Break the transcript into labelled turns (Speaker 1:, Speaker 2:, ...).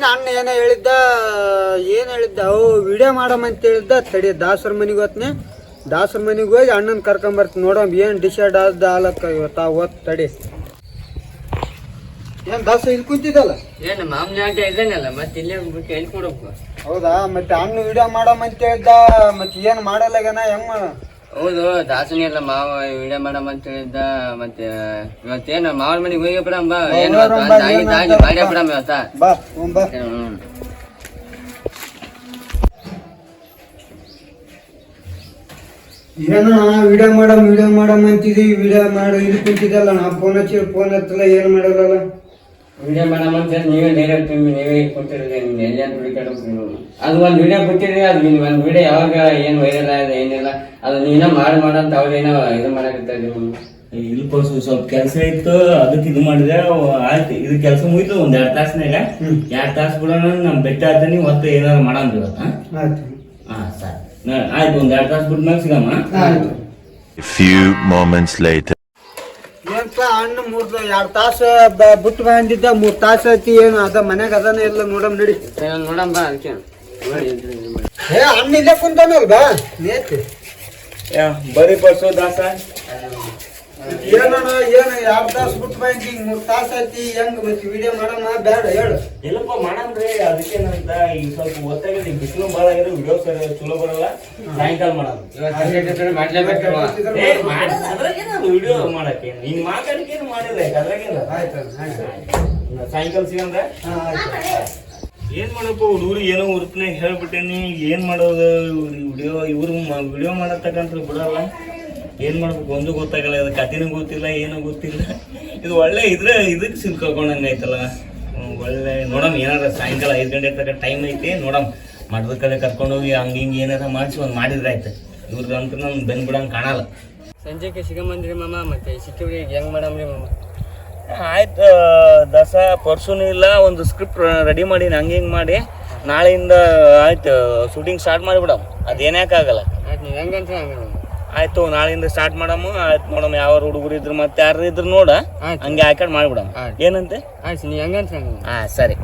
Speaker 1: ನಿನ್ನ ಅಣ್ಣ ಏನೋ ಹೇಳಿದ್ದ ಏನು ಹೇಳಿದ್ದ ಅವು ವಿಡಿಯೋ ಅಂತ ಹೇಳಿದ್ದ ತಡಿ ದಾಸರ ಮನೆಗೆ ಹೋತ್ನೆ. ದಾಸರ ಮನೆಗೆ ಹೋಗಿ ಅಣ್ಣನ ಕರ್ಕೊಂಬರ್ತೀನಿ ನೋಡಮ್ ಏನು ಡಿಸೈಡ್ ಆದ ಆಲಕ್ಕ ಇವತ್ತು ಓದ್ ತಡಿ. ಏನು ದಾಸ ಇಲ್ಲಿ ಕುಂತಿದ್ದಲ್ಲ?
Speaker 2: ಏನು ಮಾಮೂಲಿ ಆಟ ಇದ್ದಾನಲ್ಲ ಮತ್ತೆ ಇಲ್ಲೇ ಬಿಟ್ಟು ಹೇಳ್ಕೊಡಬೇಕು ಕೊಡಬೇಕು
Speaker 1: ಹೌದಾ ಮತ್ತೆ ಅಣ್ಣ ವಿಡಿಯೋ ಮಾಡಮಂತ ಹೇಳಿದ್ದ ಮತ್ತೆ ಏನು ಮಾಡಲ್ಲಗನ ಹೆಂಗ್
Speaker 2: ಹೌದು ದಾಸನಿ ಅಲ್ಲ ಮಾವ ವಿಡಿಯೋ ಮಾಡಮ್ ಅಂತ ಹೇಳಿದ್ದ ಮತ್ತೆ ಇವತ್ತೇನು ಮಾವನ ಮನೆಗೆ ಹೋಗಿ ಬಿಡಮ್ ಬಾ ಏನು ಮಾಡಿ ಬಿಡಮ್ ಇವತ್ತ.
Speaker 1: ಏನೋ ವಿಡಿಯೋ ಮಾಡಮ್ ವಿಡಿಯೋ ಮಾಡಮ್ ಅಂತಿದೀವಿ ವಿಡಿಯೋ ಮಾಡಿ ಇದು ಕುಂತಿದ್ದಲ್ಲ ನಾ ಫೋನ್ ಹಚ್ಚಿ ಫೋನ್ ಹತ್ತಲ್ಲ ಏನು ಮಾಡಲ್ಲ
Speaker 2: ವಿಡಿಯೋ ಮಾಡಮ್ ಅಂತ ಹೇಳಿ ನೀವೇ ಡೈರೆಕ್ಟ್ ನೀವೇ ಕೊಟ್ಟಿರೋದು ಎಲ್ಲ ಹುಡುಕಾಡಬೇಕು ಅದು ಒಂದು ವಿಡಿಯೋ ಕೊಟ್ಟಿರಿ ಅದು ನೀವು ಒಂದು ವಿಡಿಯೋ ಯಾವಾಗ ಏನು ವೈರಲ್ ಆಗಿದೆ ಏನಿಲ್ಲ ಅದು ನೀನ ಮಾಡಿ ಮಾಡಂತ ಅವ್ರೇನೋ ಇದು ಮಾಡಕತ್ತಾರೆ ನೀವು
Speaker 3: ಇಲ್ಲಿ ಪರ್ಸು ಸ್ವಲ್ಪ ಕೆಲಸ ಇತ್ತು ಅದಕ್ಕೆ ಇದು ಮಾಡಿದೆ. ಆಯ್ತು ಇದು ಕೆಲಸ ಮುಗಿತು ಒಂದ್ ಎರಡ್ ತಾಸ್ನಾಗ. ಎರಡ್ ತಾಸ್ ಬಿಡೋಣ ನಮ್ ಬೆಟ್ಟ ಆತೀನಿ ಮತ್ತೆ ಏನಾರು ಮಾಡಂದ್ರಿ ಇವತ್ತ
Speaker 1: ಆಯ್ತು.
Speaker 3: ಹಾ ಸರಿ. ಆಯ್ತು ಒಂದ್ ಎರಡ್ ತಾಸ್ ಬಿಟ್ಟ ಮ್ಯಾಗ ಸಿಗಮ್ಮ
Speaker 4: few moments later.
Speaker 1: ಅಣ್ಣ ಮೂರ್ ಎರಡು ತಾಸು ಬಿಟ್ಟು ಬಂದಿದ್ದ ಮೂರ್ ತಾಸು ಐತಿ ಏನು ಅದ ಮನ್ಯಾಗ ಅದಾನ ಇಲ್ಲ ನೋಡಮ್ ನಡಿ.
Speaker 2: ನೋಡಮ್ ಬಾ ಅದಕ್ಕೆ
Speaker 1: ಏ ಅಣ್ಣ ಇಲ್ಲೇ ಕುಂತಾನಲ್ ಬಾ. ನೇತಿ
Speaker 3: ಬರೀ ಪರ್ಸು ದಾಸ.
Speaker 1: ಏನಣ್ಣ ಏನು ಎರಡು ತಾಸು ಬಿಟ್ಟು ಬಂದಿ ಈಗ ಮೂರ್ ತಾಸು ಐತಿ ಹೆಂಗ್ ಮತ್ತೆ ವಿಡಿಯೋ ಮಾಡಮ್ಮ ಬೇಡ ಹೇಳು.
Speaker 3: ಎಲ್ಲಪ್ಪ ಮಾಡಂದ್ರಿ ಅದಕ್ಕೇನಂತ ಈಗ ಸ್ವಲ್ಪ ಒತ್ತಾಗಿದೆ ಬಿಸಿಲು ಭಾಳ ಆಗಿರೋ ವಿಡಿಯೋ ಸರಿ ಚಲೋ ಬರಲ್ಲ. ಸಾಯಂಕಾಲ ಮಾಡೋಣ. ಮಾಡೋಣ ಅದ್ರಾಗೇನ ವಿಡಿಯೋ ಮಾಡಕ್ಕೆ? ನೀನ್ ಮಾತಾಡಕ್ಕೇನು ಮಾಡಿದ್ರೆ ಅದ್ರಾಗೇನ
Speaker 1: ಆಯ್ತು ಆಯ್ತು
Speaker 3: ಸಾಯಂಕಾಲ ಸಿಗಂದ್ರೆ
Speaker 1: ಹಾ, ಆಯ್ತು
Speaker 3: ಏನ್ ಮಾಡಪ್ಪ ಹುಡುಗರು ಏನೋ ಉರ್ತನೆ ಹೇಳ್ಬಿಟ್ಟೇನಿ ಏನ್ ಮಾಡೋದು? ವಿಡಿಯೋ ಇವ್ರು ವಿಡಿಯೋ ಮಾಡತಕ್ಕಂತ ಬಿಡಲ್ಲ. ಏನ್ ಮಾಡ್ಬೇಕು? ಒಂದು ಗೊತ್ತಾಗಲ್ಲ ಅದು ಕಥೆನೂ ಗೊತ್ತಿಲ್ಲ ಏನೂ ಗೊತ್ತಿಲ್ಲ. ಇದು ಒಳ್ಳೆ ಇದ್ರೆ ಇದಕ್ಕೆ ಸಿಲ್ಕೊಂಡಂಗೆ ಐತಲ್ಲ ಒಳ್ಳೆ ನೋಡಮ್ ಏನಾರ ಸಾಯಂಕಾಲ ಐದು ಗಂಟೆ ತನಕ ಟೈಮ್ ಐತಿ ನೋಡಮ್. ಮಠದ ಕಡೆ ಕರ್ಕೊಂಡೋಗಿ ಹಂಗೆ ಹಿಂಗೆ ಏನಾರ ಮಾಡಿಸಿ ಒಂದು ಮಾಡಿದ್ರೆ ಆಯ್ತು. ಇವ್ರದ್ದು ಅಂತ ನಮ್ ಬೆನ್ ಬಿಡಂಗ್ ಕಾಣಲ್ಲ.
Speaker 2: ಸಂಜೆಗೆ ಸಿಗಮಂದ್ರಿ ಮಾಮ ಮತ್ತೆ ಸಿಕ್ಕಿವ್ರಿಗೆ ಹೆಂಗ್ ಮಾಡಮ್ರಿ ಮಾಮ?
Speaker 3: ಆಯ್ತು ದಸ ಪರ್ಸೂನು ಇಲ್ಲ ಒಂದು ಸ್ಕ್ರಿಪ್ಟ್ ರೆಡಿ ಮಾಡಿ ಹಂಗೆ ಹಿಂಗೆ ಮಾಡಿ ನಾಳೆಯಿಂದ ಆಯ್ತು ಶೂಟಿಂಗ್ ಸ್ಟಾರ್ಟ್ ಮಾಡಿಬಿಡಮ್. ಅದೇನ್ಯಾಕಾಗಲ್ಲ
Speaker 2: ಆಯ್ತು ನೀವು ಹೆಂಗಂತ ಹಂಗೆ.
Speaker 3: ಆಯ್ತು ನಾಳೆಯಿಂದ ಸ್ಟಾರ್ಟ್ ಮಾಡಮ್ಮ. ಆಯ್ತು ನೋಡಮ್ಮ ಯಾವ ಹುಡುಗರು ಇದ್ರು ಮತ್ತೆ ಯಾರು ಇದ್ರು ನೋಡ. ಹಂಗೆ ಹಾಕೊಂಡು
Speaker 2: ಮಾಡ್ಬಿಡಮ್ಮ.
Speaker 3: ಏನಂತೆ?
Speaker 2: ಆಯ್ತು ನೀ ಹಂಗಂತ ಹಂಗ
Speaker 3: ಹಾ ಸರಿ.